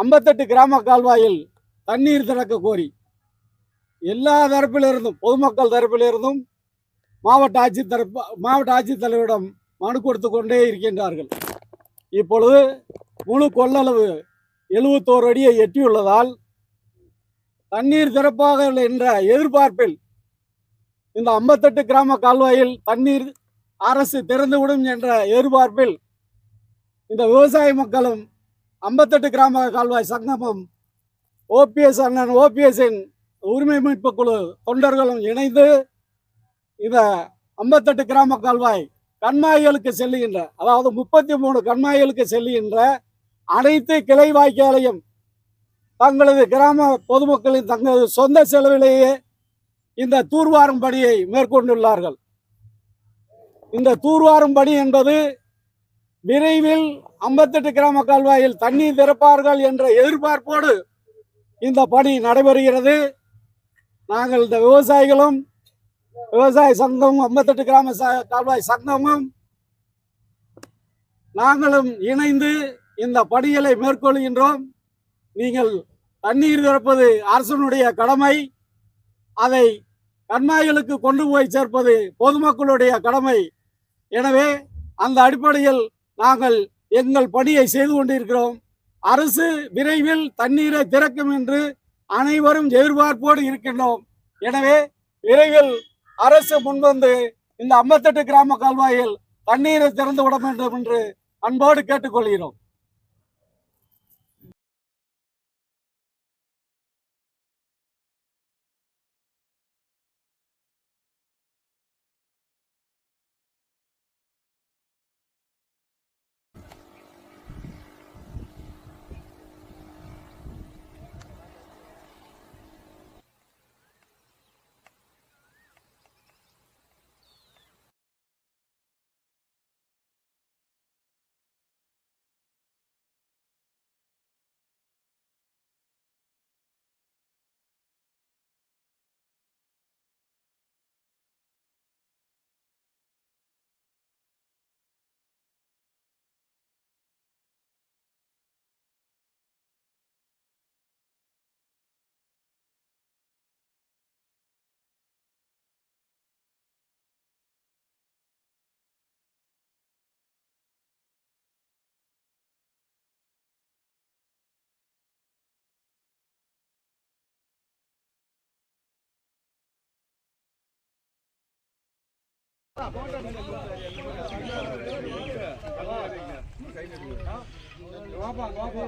ஐம்பத்தெட்டு கிராம கால்வாயில் தண்ணீர் திறக்க கோரி எல்லா தரப்பிலிருந்தும் பொதுமக்கள் தரப்பிலிருந்தும் மாவட்ட ஆட்சி தரப்பு மாவட்ட ஆட்சித்தலைவரிடம் மனு கொடுத்து கொண்டே இருக்கின்றார்கள். இப்பொழுது முழு கொள்ளளவு எழுபத்தோரு அடியை எட்டியுள்ளதால் தண்ணீர் திறப்பாக என்ற எதிர்பார்ப்பில் இந்த ஐம்பத்தெட்டு கிராம கால்வாயில் தண்ணீர் அரசு திறந்துவிடும் என்ற எதிர்பார்ப்பில் இந்த விவசாய மக்களும் ஐம்பத்தெட்டு கிராம கால்வாய் சங்கமம் ஓபிஎஸ் அண்ணன் ஓபிஎஸ்ஸின் உரிமை மீட்பு குழு தொண்டர்களும் இணைந்து இந்த ஐம்பத்தெட்டு கிராம கால்வாய் கண்மாய்களுக்கு செல்லுகின்ற அதாவது முப்பத்தி மூணு கண்மாய்களுக்கு செல்லுகின்ற அனைத்து கிளை வாய்க்காலையும் தங்களது கிராம பொதுமக்களின் தங்களது சொந்த செலவிலேயே இந்த தூர்வாரும் பணியை மேற்கொண்டுள்ளார்கள். இந்த தூர்வாரும் பணி என்பது விரைவில் ஐம்பத்தெட்டு கிராம கால்வாயில் தண்ணீர் திறப்பார்கள் என்ற எதிர்பார்ப்போடு இந்த பணி நடைபெறுகிறது. நாங்கள் இந்த விவசாயிகளும் விவசாய சங்கமும் ஐம்பத்தெட்டு கிராம ச- கால்வாய் சங்கமும் நாங்களும் இணைந்து இந்த பணிகளை மேற்கொள்கின்றோம். நீங்கள் தண்ணீர் திறப்பது அரசனுடைய கடமை. அதை கண்மாய்களுக்கு கொண்டு போய் சேர்ப்பது பொதுமக்களுடைய கடமை. எனவே அந்த அடிப்படையில் நாங்கள் எங்கள் பணியை செய்து கொண்டிருக்கிறோம். அரசு விரைவில் தண்ணீரை திறக்கும் என்று அனைவரும் எதிர்பார்ப்போடு இருக்கின்றோம். எனவே விரைவில் அரசு முன்வந்து இந்த ஐம்பத்தெட்டு கிராம கால்வாயில் தண்ணீரை திறந்து விட வேண்டும் என்று அன்போடு கேட்டுக்கொள்கிறோம். வாப்பா வாப்பா.